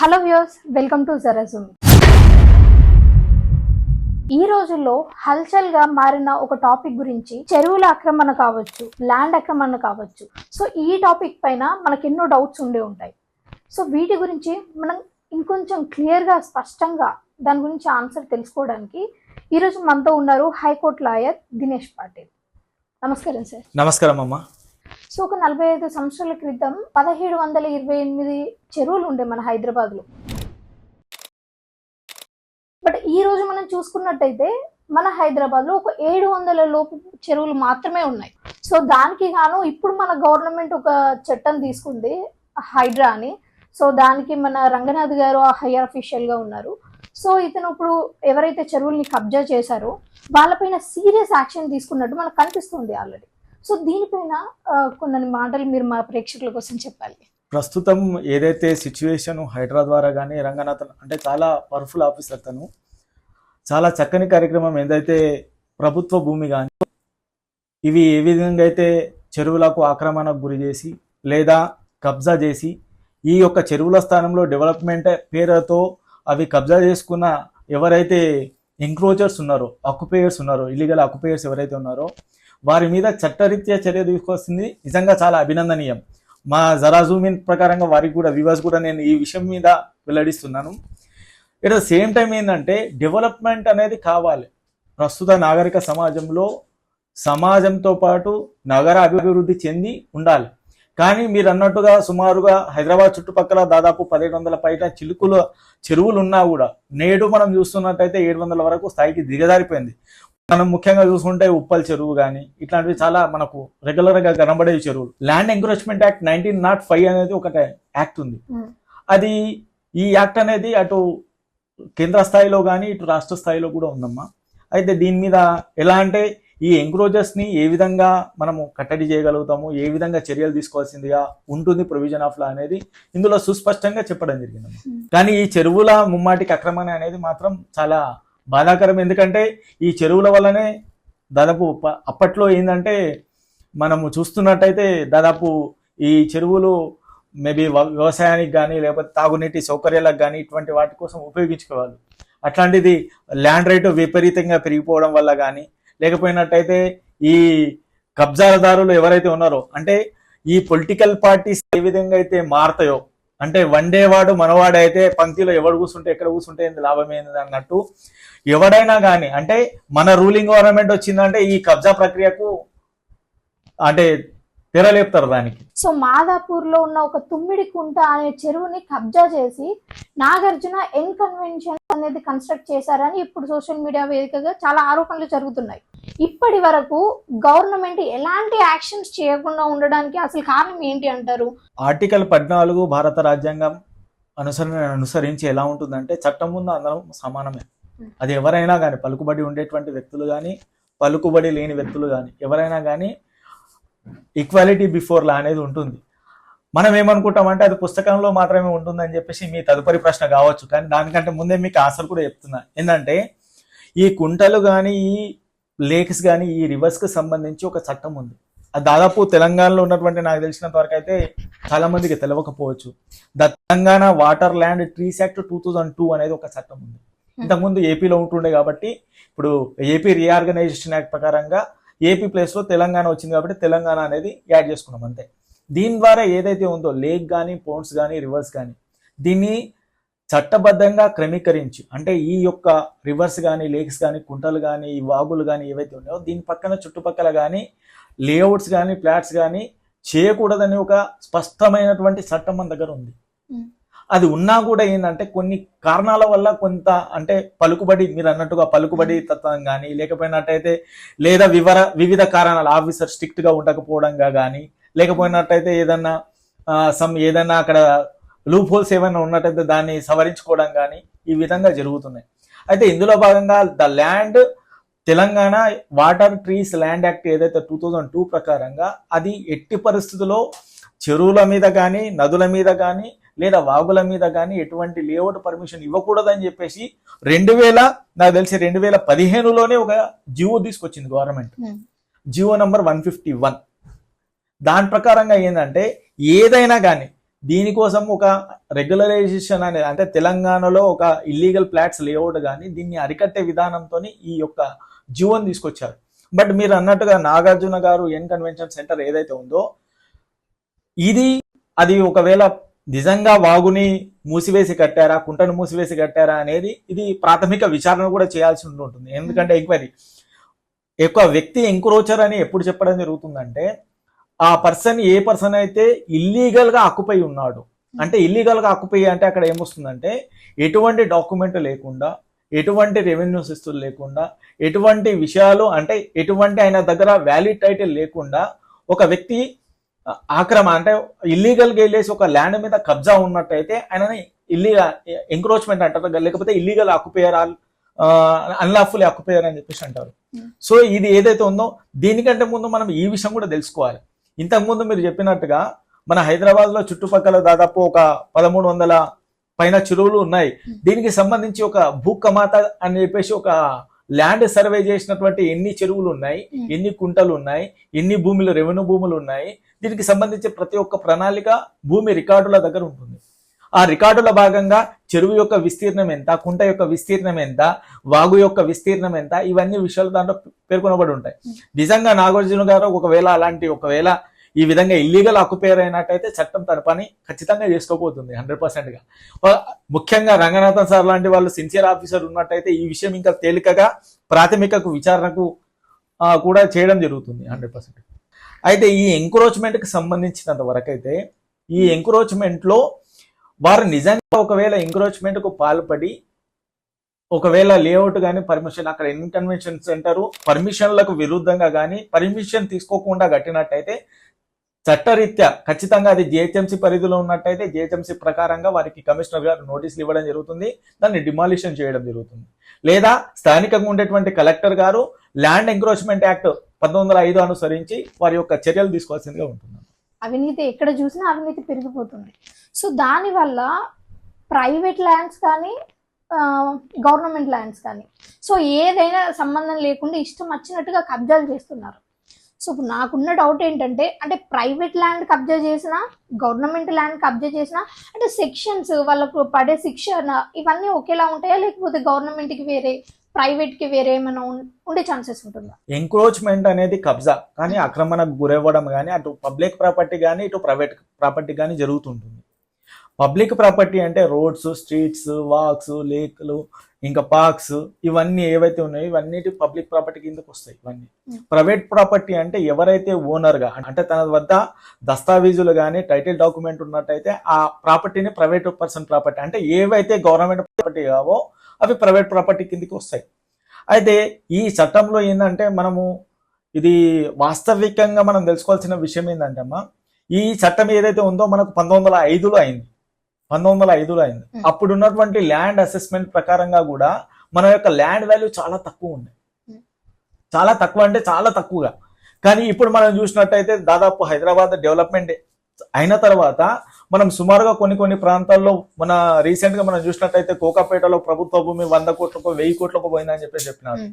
Hello views welcome to జరజూమ్ ఈ రోజుల్లో హల్చల్గా మారిన ఒక టాపిక్ గురించి చెరువుల ఆక్రమణ కావచ్చు ల్యాండ్ ఆక్రమణ కావచ్చు. సో ఈ టాపిక్ పైన మనకి ఎన్నో డౌట్స్ ఉండే ఉంటాయి. సో వీటి గురించి మనం ఇంకొంచెం క్లియర్గా స్పష్టంగా దాని గురించి ఆన్సర్ తెలుసుకోవడానికి ఈరోజు మనతో ఉన్నారు హైకోర్టు లాయర్ దినేష్ పాటిల్. నమస్కారం సార్. నమస్కారం అమ్మా. సో ఒక నలభై ఐదు సంవత్సరాల క్రితం పదహేడు వందల ఇరవై ఎనిమిది చెరువులు ఉండే మన హైదరాబాద్లో బట్ ఈ రోజు మనం చూసుకున్నట్టయితే మన హైదరాబాద్లో ఒక ఏడు వందల లోపు చెరువులు మాత్రమే ఉన్నాయి. సో దానికి గాను ఇప్పుడు మన గవర్నమెంట్ ఒక చట్టం తీసుకుంది హైడ్రా అని. సో దానికి మన రంగనాథ్ గారు ఆ హైయర్ అఫీషియల్గా ఉన్నారు. సో ఇతను ఇప్పుడు ఎవరైతే చెరువుల్ని కబ్జా చేశారో వాళ్ళపైన సీరియస్ యాక్షన్ తీసుకున్నట్టు మనకు కనిపిస్తుంది ఆల్రెడీ. సో దీనిపైన కొన్ని మాటలు మీరు మా ప్రేక్షకుల కోసం చెప్పాలి. ప్రస్తుతం ఏదైతే సిచ్యువేషన్ హైదరాబాద్ ద్వారా కానీ రంగనాథ్ అంటే చాలా పవర్ఫుల్ ఆఫీసర్ తను. చాలా చక్కని కార్యక్రమం ఏదైతే ప్రభుత్వ భూమి కానీ ఇవి ఏ విధంగా అయితే చెరువులకు ఆక్రమణకు గురి చేసి లేదా కబ్జా చేసి ఈ యొక్క చెరువుల స్థానంలో డెవలప్మెంట్ పేరుతో అవి కబ్జా చేసుకున్న ఎవరైతే ఎంక్రోచర్స్ ఉన్నారో అక్యుపేయర్స్ ఉన్నారో ఇల్లీగల్ అక్యుపేయర్స్ ఎవరైతే ఉన్నారో వారి మీద చట్టరీత్యా చర్య తీసుకొస్తుంది. నిజంగా చాలా అభినందనీయం. మా జరాజూమిన్ ప్రకారంగా వారికి కూడా వివాస్ కూడా నేను ఈ విషయం మీద వెల్లడిస్తున్నాను. ఇట్ ద సేమ్ టైం ఏంటంటే డెవలప్మెంట్ అనేది కావాలి. ప్రస్తుత నాగరిక సమాజంలో సమాజంతో పాటు నగర అభివృద్ధి చెంది ఉండాలి. కానీ మీరు అన్నట్టుగా సుమారుగా హైదరాబాద్ చుట్టుపక్కల దాదాపు పదిహేడు వందల పైన చిలుకుల చెరువులు ఉన్నా కూడా నేడు మనం చూస్తున్నట్టయితే ఏడు వందల వరకు స్థాయికి దిగజారిపోయింది. మనం ముఖ్యంగా చూసుకుంటే ఉప్పల్ చెరువు కానీ ఇట్లాంటివి చాలా మనకు రెగ్యులర్గా కనబడే చెరువులు land encroachment act nineteen nought five అనేది ఒక యాక్ట్ ఉంది Hmm. అది ఈ యాక్ట్ అనేది అటు కేంద్ర స్థాయిలో కానీ ఇటు రాష్ట్ర స్థాయిలో కూడా ఉందమ్మా అయితే దీని మీద ఎలా అంటే ఈ ఎంక్రోజర్స్ని ఏ విధంగా మనము కట్టడి చేయగలుగుతాము ఏ విధంగా చర్యలు తీసుకోవాల్సిందిగా ఉంటుంది ప్రొవిజన్ ఆఫ్ లా అనేది ఇందులో సుస్పష్టంగా చెప్పడం జరిగిందమ్మా Hmm. కానీ ఈ చెరువుల ముమ్మాటికి ఆక్రమణ అనేది మాత్రం చాలా బాధాకరం. ఎందుకంటే ఈ చెరువుల వల్లనే దాదాపు అప్పట్లో ఏంటంటే మనము చూస్తున్నట్టయితే దాదాపు ఈ చెరువులు మేబీ వ్యవసాయానికి కానీ లేకపోతే తాగునీటి సౌకర్యాలకు కానీ ఇటువంటి వాటి కోసం ఉపయోగించుకోవాలి. అట్లాంటిది ల్యాండ్ రేటు విపరీతంగా పెరిగిపోవడం వల్ల కానీ లేకపోయినట్టయితే ఈ కబ్జాదారులు ఎవరైతే ఉన్నారో అంటే ఈ పొలిటికల్ పార్టీస్ ఏ విధంగా అయితే మారతాయో అంటే వన్డే వాడు మనవాడు అయితే పంక్తిలో ఎవడు కూర్చుంటే ఎక్కడ కూర్చుంటే ఏంది లాభం ఏంది అన్నట్టు ఎవడైనా కానీ అంటే మన రూలింగ్ గవర్నమెంట్ వచ్చిందంటే ఈ కబ్జా ప్రక్రియకు అంటే తెరలేపుతారు దానికి. సో మాదాపూర్లో ఉన్న ఒక తుమ్మిడి కుంట అనే చెరువుని కబ్జా చేసి నాగార్జున ఎన్ కన్వెన్షన్ అనేది కన్స్ట్రక్ట్ చేశారని ఇప్పుడు సోషల్ మీడియా వేదికగా చాలా ఆరోపణలు జరుగుతున్నాయి. ఇప్పటి వరకు గవర్నమెంట్ ఎలాంటి యాక్షన్స్ చేయకుండా ఉండడానికి అసలు కారణం ఏంటి అంటారు? ఆర్టికల్ పద్నాలుగు భారత రాజ్యాంగం అనుసరణ అనుసరించి ఎలా ఉంటుందంటే చట్టం ముందు అందరం సమానమే. అది ఎవరైనా కానీ పలుకుబడి ఉండేటువంటి వ్యక్తులు కానీ పలుకుబడి లేని వ్యక్తులు కానీ ఎవరైనా కానీ ఈక్వాలిటీ బిఫోర్ లా అనేది ఉంటుంది. మనం ఏమనుకుంటామంటే అది పుస్తకంలో మాత్రమే ఉంటుందని చెప్పేసి మీ తదుపరి ప్రశ్న కావచ్చు. కానీ దానికంటే ముందే మీకు ఆన్సర్ కూడా చెప్తున్నా. ఏంటంటే ఈ కుంటలు కానీ ఈ లేక్స్ కానీ ఈ రివర్స్కి సంబంధించి ఒక చట్టం ఉంది. అది దాదాపు తెలంగాణలో ఉన్నటువంటి నాకు తెలిసినంత వరకు అయితే చాలా మందికి తెలియకపోవచ్చు the Telangana water land trees act two thousand two అనేది ఒక చట్టం ఉంది. ఇంతకుముందు ఏపీలో ఉంటుండే కాబట్టి ఇప్పుడు ఏపీ రీఆర్గనైజేషన్ యాక్ట్ ప్రకారంగా ఏపీ ప్లేస్లో తెలంగాణ వచ్చింది కాబట్టి తెలంగాణ అనేది యాడ్ చేసుకున్నాం అంతే. దీని ద్వారా ఏదైతే ఉందో లేక్ కానీ పోన్స్ కానీ రివర్స్ కానీ దీన్ని చట్టబద్ధంగా క్రమీకరించి. అంటే ఈ యొక్క రివర్స్ కానీ లేక్స్ కానీ కుంటలు కానీ ఈ వాగులు కానీ ఏవైతే ఉన్నాయో దీని పక్కన చుట్టుపక్కల కానీ లేఅవుట్స్ కానీ ఫ్లాట్స్ కానీ చేయకూడదని ఒక స్పష్టమైనటువంటి చట్టం మన దగ్గర ఉంది. అది ఉన్నా కూడా ఏంటంటే కొన్ని కారణాల వల్ల కొంత అంటే పలుకుబడి మీరు అన్నట్టుగా పలుకుబడి తత్వం కానీ లేకపోయినట్టయితే లేదా వివర వివిధ కారణాలు ఆఫీసర్ స్ట్రిక్ట్గా ఉండకపోవడంగా కానీ లేకపోయినట్టయితే ఏదన్నా సమ్ ఏదన్నా అక్కడ లూప్ హోల్స్ ఏమైనా ఉన్నట్టయితే దాన్ని సవరించుకోవడం కానీ ఈ విధంగా జరుగుతున్నాయి. అయితే ఇందులో భాగంగా the land Telangana water trees land act ఏదైతే టూ థౌజండ్ టూ ప్రకారంగా అది ఎట్టి పరిస్థితుల్లో చెరువుల మీద కానీ నదుల మీద కానీ లేదా వాగుల మీద కానీ ఎటువంటి లేఅవుట్ పర్మిషన్ ఇవ్వకూడదని చెప్పేసి రెండు వేల నాకు తెలిసి రెండు వేల పదిహేనులోనే ఒక జియో తీసుకొచ్చింది government. GO number one fifty one. దాని ప్రకారంగా ఏంటంటే ఏదైనా కానీ దీనికోసం ఒక రెగ్యులరైజేషన్ అనేది అంటే తెలంగాణలో ఒక ఇల్లీగల్ ప్లాట్స్ లేఅవుట్ కానీ దీన్ని అరికట్టే విధానంతో ఈ యొక్క జీవోని తీసుకొచ్చారు. బట్ మీరు అన్నట్టుగా నాగార్జున గారు ఎన్ కన్వెన్షన్ సెంటర్ ఏదైతే ఉందో ఇది అది ఒకవేళ నిజంగా వాగుని మూసివేసి కట్టారా కుంటను మూసివేసి కట్టారా అనేది ఇది ప్రాథమిక విచారణ కూడా చేయాల్సి ఉంటుంది ఎందుకంటే ఎంక్వైరీ ఎక్కువ వ్యక్తి ఎంక్రోచర్ అని ఎప్పుడు చెప్పడం జరుగుతుందంటే ఆ పర్సన్ ఏ పర్సన్ అయితే ఇల్లీగల్గా ఆక్యుపై ఉన్నాడు అంటే ఇల్లీగల్గా ఆక్యుపై అంటే అక్కడ ఏమొస్తుందంటే ఎటువంటి డాక్యుమెంట్ లేకుండా ఎటువంటి రెవెన్యూ సిస్తులు లేకుండా ఎటువంటి విషయాలు అంటే ఎటువంటి ఆయన దగ్గర వ్యాలిడ్ టైటిల్ లేకుండా ఒక వ్యక్తి ఆక్రమ అంటే ఇల్లీగల్గా వెళ్ళేసి ఒక ల్యాండ్ మీద కబ్జా ఉన్నట్టయితే ఆయనని ఇల్లీగల్ ఎంక్రోచ్మెంట్ అంటారు లేకపోతే ఇల్లీగల్ ఆక్యుపేయర్ అన్లాఫుల్ ఆక్యుపేయర్ అని చెప్పేసి అంటారు Hmm. సో ఇది ఏదైతే ఉందో దీనికంటే ముందు మనం ఈ విషయం కూడా తెలుసుకోవాలి ఇంతకు ముందు మీరు చెప్పినట్టుగా మన హైదరాబాద్లో చుట్టుపక్కల దాదాపు ఒక పదమూడు వందల పైన చెరువులు ఉన్నాయి Hmm. దీనికి సంబంధించి ఒక భూకమాత అని చెప్పేసి ఒక ల్యాండ్ సర్వే చేసినటువంటి ఎన్ని చెరువులు ఉన్నాయి Hmm. ఎన్ని కుంటలు ఉన్నాయి ఎన్ని భూములు రెవెన్యూ భూములు ఉన్నాయి దీనికి సంబంధించి ప్రతి ఒక్క ప్రణాళిక భూమి రికార్డుల దగ్గర ఉంటుంది ఆ రికార్డుల భాగంగా చెరువు యొక్క విస్తీర్ణం ఎంత కుంట యొక్క విస్తీర్ణం ఎంత వాగు యొక్క విస్తీర్ణం ఎంత ఇవన్నీ విషయాలు దాంట్లో పేర్కొనబడి ఉంటాయి నిజంగా నాగార్జున గారు ఒకవేళ అలాంటి ఒకవేళ ఈ విధంగా ఇల్లీగల్ ఆక్యుపేర్ అయినట్టయితే చట్టం తన పని ఖచ్చితంగా చేసుకోబోతుంది హండ్రెడ్ పర్సెంట్గా. ముఖ్యంగా రంగనాథన్ సార్ లాంటి వాళ్ళు సిన్సియర్ ఆఫీసర్ ఉన్నట్టయితే ఈ విషయం ఇంకా తేలికగా ప్రాథమికకు విచారణకు కూడా చేయడం జరుగుతుంది హండ్రెడ్ పర్సెంట్ అయితే ఈ ఎంక్రోచ్మెంట్కి సంబంధించినంత వరకైతే అయితే ఈ ఎంక్రోచ్మెంట్లో వారు నిజంగా ఒకవేళ ఎంక్రోచ్మెంట్కు పాల్పడి ఒకవేళ లేఅవుట్ కానీ పర్మిషన్ అక్కడ ఇన్కన్వెన్షన్ సెంటర్ పర్మిషన్లకు విరుద్ధంగా కానీ పర్మిషన్ తీసుకోకుండా కట్టినట్టయితే చట్టరీత్యా ఖచ్చితంగా అది జిహెచ్ఎంసీ పరిధిలో ఉన్నట్టయితే జిహెచ్ఎంసీ ప్రకారంగా వారికి కమిషనర్ గారు నోటీసులు ఇవ్వడం జరుగుతుంది దాన్ని డిమాలిషన్ చేయడం జరుగుతుంది. లేదా స్థానికంగా ఉండేటువంటి కలెక్టర్ గారు ల్యాండ్ ఎంక్రోచ్మెంట్ యాక్ట్ పంతొమ్మిది వందల ఐదు అనుసరించి వారి యొక్క చర్యలు తీసుకోవాల్సిందిగా ఉంటుంది అవినీతి ఎక్కడ చూసినా అవినీతి పెరిగిపోతుంది. సో దానివల్ల ప్రైవేట్ ల్యాండ్స్ కానీ గవర్నమెంట్ ల్యాండ్స్ కానీ సో ఏదైనా సంబంధం లేకుండా ఇష్టం వచ్చినట్టుగా కబ్జాలు చేస్తున్నారు. సో ఇప్పుడు నాకున్న డౌట్ ఏంటంటే అంటే ప్రైవేట్ ల్యాండ్ కబ్జా చేసినా గవర్నమెంట్ ల్యాండ్ కబ్జా చేసినా అంటే సెక్షన్స్ వాళ్ళకు పడే శిక్షణ ఇవన్నీ ఒకేలా ఉంటాయా? లేకపోతే గవర్నమెంట్కి వేరే ప్రైవేట్కి వేరే ఏమైనా ఉండే ఛాన్సెస్ ఉంటుందా? ఎంక్రోచ్మెంట్ అనేది కబ్జా కానీ ఆక్రమణకు గురవ్వడం కానీ అటు పబ్లిక్ ప్రాపర్టీ కానీ ఇటు ప్రైవేట్ ప్రాపర్టీ కానీ జరుగుతుంటుంది. పబ్లిక్ ప్రాపర్టీ అంటే రోడ్స్ స్ట్రీట్స్ వాక్స్ లేక్లు ఇంకా పార్క్స్ ఇవన్నీ ఏవైతే ఉన్నాయో ఇవన్నీ పబ్లిక్ ప్రాపర్టీ కిందకు వస్తాయి ఇవన్నీ. Hmm. ప్రైవేట్ ప్రాపర్టీ అంటే ఎవరైతే ఓనర్గా అంటే తన వద్ద దస్తావేజులు కానీ టైటిల్ డాక్యుమెంట్ ఉన్నట్టయితే ఆ ప్రాపర్టీని ప్రైవేట్ పర్సన్ ప్రాపర్టీ అంటే ఏవైతే గవర్నమెంట్ ప్రాపర్టీ కావో అవి ప్రైవేట్ ప్రాపర్టీ కిందకి వస్తాయి. అయితే ఈ చట్టంలో ఏంటంటే మనము ఇది వాస్తవికంగా మనం తెలుసుకోవాల్సిన విషయం ఏంటంటే అమ్మా ఈ చట్టం ఏదైతే ఉందో మనకు పంతొమ్మిది వందల ఐదులో అయింది. పంతొమ్మిది వందల ఐదులో అయింది. అప్పుడు ఉన్నటువంటి ల్యాండ్ అసెస్మెంట్ ప్రకారంగా కూడా మన యొక్క ల్యాండ్ వాల్యూ చాలా తక్కువ ఉంది. చాలా తక్కువ అంటే చాలా తక్కువగా. కానీ ఇప్పుడు మనం చూసినట్టయితే దాదాపు హైదరాబాద్ డెవలప్మెంట్. అయిన తర్వాత మనం సుమారుగా కొన్ని కొన్ని ప్రాంతాల్లో మన రీసెంట్గా మనం చూసినట్టయితే కోకాపేటలో ప్రభుత్వ భూమి వంద కోట్లకు వెయ్యి కోట్లకు పోయిందని చెప్పేసి చెప్పినారు.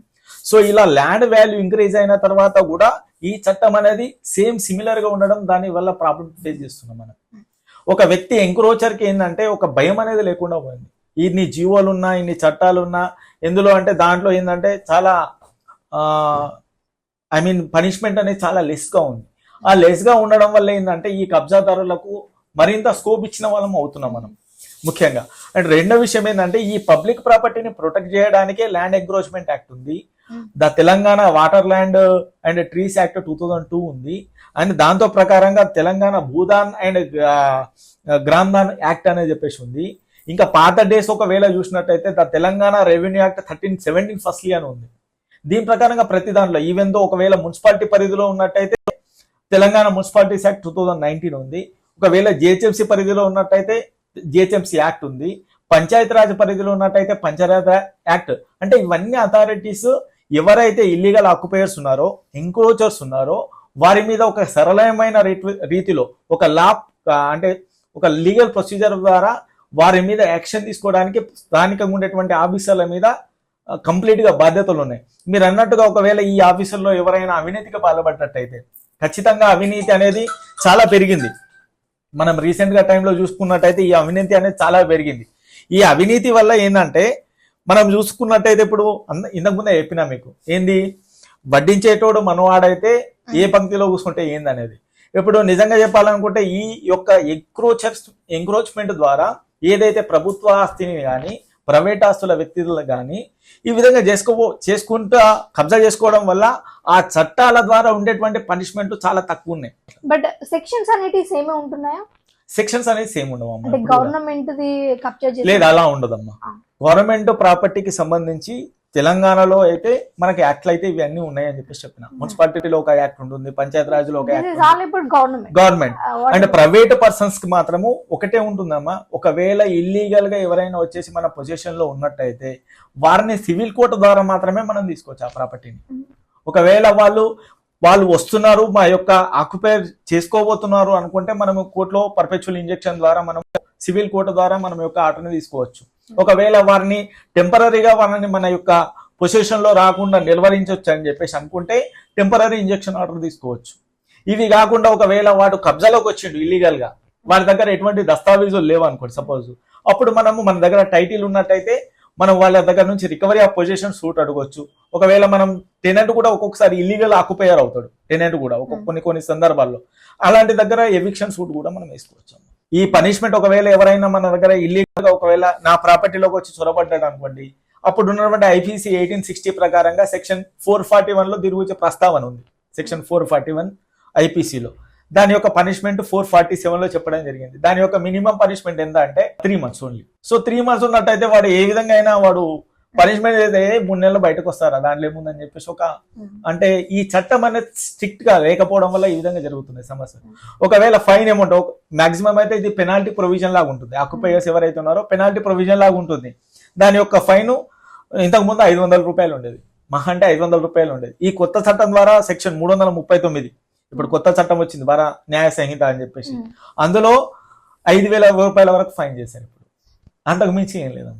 సో ఇలా ల్యాండ్ వాల్యూ ఇంక్రీజ్ అయిన తర్వాత కూడా ఈ చట్టం అనేది సేమ్ సిమిలర్గా ఉండడం దాని వల్ల ప్రాబ్లం ఫేస్ చేస్తున్నాం మనం. ఒక వ్యక్తి ఎంక్రోచర్కి ఏంటంటే ఒక భయం అనేది లేకుండా పోయింది. ఇన్ని జీవోలు ఉన్నా ఇన్ని చట్టాలు ఉన్నా ఎందులో అంటే దాంట్లో ఏంటంటే చాలా ఐ మీన్ పనిష్మెంట్ అనేది చాలా లెస్గా ఉంది. ఆ లెస్గా ఉండడం వల్ల ఏంటంటే ఈ కబ్జాదారులకు మరింత స్కోప్ ఇచ్చిన వాళ్ళం అవుతున్నాం మనం. ముఖ్యంగా. అండ్ రెండో విషయం ఏంటంటే ఈ పబ్లిక్ ప్రాపర్టీని ప్రొటెక్ట్ చేయడానికే ల్యాండ్ ఎంక్రోచ్మెంట్ యాక్ట్ ఉంది. The Telangana water land and trees act two thousand two ఉంది. అండ్ దాంతో ప్రకారంగా Telangana Bhoodan and Gramdan act అనేది చెప్పేసి ఉంది. ఇంకా పాత డేస్ ఒకవేళ చూసినట్టయితే the Telangana revenue act thirteen seventeen Fasli అని ఉంది. దీని ప్రకారంగా ప్రతి దాంట్లో ఈవెన్ దో ఒకవేళ మున్సిపాలిటీ పరిధిలో ఉన్నట్టయితే Telangana municipalities act two thousand nineteen ఉంది. ఒకవేళ జిహెచ్ఎంసీ పరిధిలో ఉన్నట్టయితే జిహెచ్ఎంసీ యాక్ట్ ఉంది. పంచాయతీరాజ్ పరిధిలో ఉన్నట్టయితే పంచాయత్ యాక్ట్. అంటే ఇవన్నీ అథారిటీస్ ఎవరైతే ఇల్లీగల్ ఆక్యుపైయర్స్ ఉన్నారో ఎంక్రోచర్స్ ఉన్నారో వారి మీద ఒక సరళమైన రీతిలో ఒక లా అంటే ఒక లీగల్ ప్రొసీజర్ ద్వారా వారి మీద యాక్షన్ తీసుకోవడానికి స్థానికంగా ఉండేటువంటి ఆఫీసర్ల మీద కంప్లీట్గా బాధ్యతలు ఉన్నాయి. మీరు అన్నట్టుగా ఒకవేళ ఈ ఆఫీసర్లో ఎవరైనా అవినీతికి పాల్పడినట్టయితే ఖచ్చితంగా అవినీతి అనేది చాలా పెరిగింది. మనం రీసెంట్గా టైంలో చూసుకున్నట్టయితే ఈ అవినీతి అనేది చాలా పెరిగింది. ఈ అవినీతి వల్ల ఏంటంటే మనం చూసుకున్నట్టయితే ఇప్పుడు అంద- ఇంతకు ముందే చెప్పినా మీకు ఏంది? వడ్డించేటోడు మనవాడైతే ఏ పంక్తిలో ఏంది అనేది ఇప్పుడు నిజంగా చెప్పాలనుకుంటే ఈ యొక్క ఎంక్రోచర్స్ ఎంక్రోచ్మెంట్ ద్వారా ఏదైతే ప్రభుత్వ ఆస్తిని కానీ ప్రైవేట్ ఆస్తుల వ్యక్తులు కానీ ఈ విధంగా చేసుకో చేసుకుంటా కబ్జా చేసుకోవడం వల్ల ఆ చట్టాల ద్వారా ఉండేటువంటి పనిష్మెంట్ చాలా తక్కువ ఉన్నాయి బట్ సెక్షన్స్ అనేటివి సేమే ఉంటున్నాయా సెక్షన్స్ అనేది సేమ్ ఉండవు. గవర్నమెంట్ లేదు అలా ఉండదమ్మా. గవర్నమెంట్ ప్రాపర్టీకి సంబంధించి తెలంగాణలో అయితే మనకి యాక్ట్లు అయితే ఇవన్నీ ఉన్నాయని చెప్పేసి చెప్పిన. మున్సిపాలిటీలో ఒక యాక్ట్ ఉంటుంది పంచాయత్ రాజ్లో ఒక యాక్ట్ గవర్నమెంట్ అండ్ ప్రైవేట్ పర్సన్స్కి మాత్రము ఒకటే ఉంటుందమ్మా. ఒకవేళ ఇల్లీగల్గా ఎవరైనా వచ్చేసి మన పొజిషన్లో ఉన్నట్టయితే వారిని సివిల్ కోర్టు ద్వారా మాత్రమే మనం తీసుకోవచ్చు ఆ ప్రాపర్టీని. ఒకవేళ వాళ్ళు వాళ్ళు వస్తున్నారు మా యొక్క ఆక్యుపైర్ చేసుకోబోతున్నారు అనుకుంటే మనము కోర్టులో పర్పెచువల్ ఇంజెక్షన్ ద్వారా మనం సివిల్ కోర్టు ద్వారా మనం యొక్క ఆర్డర్ని తీసుకోవచ్చు. ఒకవేళ వారిని టెంపరీగా వారిని మన యొక్క పొజిషన్లో రాకుండా నిల్వరించవచ్చు అని చెప్పేసి అనుకుంటే టెంపరీ ఇంజెక్షన్ ఆర్డర్ తీసుకోవచ్చు. ఇవి కాకుండా ఒకవేళ వాడు కబ్జాలోకి వచ్చిండు ఇల్లీగల్గా వాడి దగ్గర ఎటువంటి దస్తావేజులు లేవు అనుకోండి సపోజ్ అప్పుడు మనము మన దగ్గర టైటిల్ ఉన్నట్టయితే మనం వాళ్ళ దగ్గర నుంచి రికవరీ ఆఫ్ పొజిషన్ సూట్ అడగొచ్చు. ఒకవేళ మనం టెనెంట్ కూడా ఒక్కొక్కసారి ఇల్లీగల్ ఆక్యుపైర్ అవుతాడు. టెనెంట్ కూడా ఒక్కొక్క కొన్ని కొన్ని సందర్భాల్లో. అలాంటి దగ్గర ఎవిక్షన్ సూట్ కూడా మనం వేసుకోవచ్చు. ఈ పనిష్మెంట్ ఒకవేళ ఎవరైనా మన దగ్గర ఇల్లీగల్గా ఒకవేళ నా ప్రాపర్టీలోకి వచ్చి చొరబడ్డాడు అనుకోండి అప్పుడు ఉన్నటువంటి ఐపీసీ ఎయిటీన్ సిక్స్టీ ప్రకారంగా సెక్షన్ ఫోర్ ఫార్టీ వన్లో తిరుగుచే ప్రస్తావన ఉంది. సెక్షన్ ఫోర్ ఫార్టీ వన్ ఐపీసీలో దాని యొక్క పనిష్మెంట్ ఫోర్ ఫార్టీ సెవెన్లో చెప్పడం జరిగింది. దాని యొక్క మినిమం పనిష్మెంట్ ఎంత అంటే three months only so three months ఉన్నట్టయితే వాడు ఏ విధంగా అయినా వాడు పనిష్మెంట్ అయితే మూడు నెలలు బయటకు వస్తారా? దాంట్లో ఏముందని చెప్పేసి ఒక అంటే ఈ చట్టం అనేది స్ట్రిక్ట్గా లేకపోవడం వల్ల ఈ విధంగా జరుగుతుంది సమస్య. ఒకవేళ ఫైన్ అమౌంట్ మాక్సిమం అయితే ఇది పెనాల్టీ ప్రొవిజన్ లాగా ఉంటుంది. ఆక్యుపైయర్స్ ఎవరైతే ఉన్నారో పెనాల్టీ ప్రొవిజన్ లాగా ఉంటుంది. దాని యొక్క ఫైన్ ఇంతకు ముందు ఐదు వందల రూపాయలు ఉండేది. మహా అంటే ఐదు వందల రూపాయలు ఉండేది. ఈ కొత్త చట్టం ద్వారా సెక్షన్ మూడు వందల ముప్పై తొమ్మిది ఇప్పుడు కొత్త చట్టం వచ్చింది భార న్యాయ సంహిత అని చెప్పేసి. అందులో ఐదు వేల రూపాయల వరకు ఫైన్ చేశారు ఇప్పుడు. అంతకు మించి ఏం లేదు.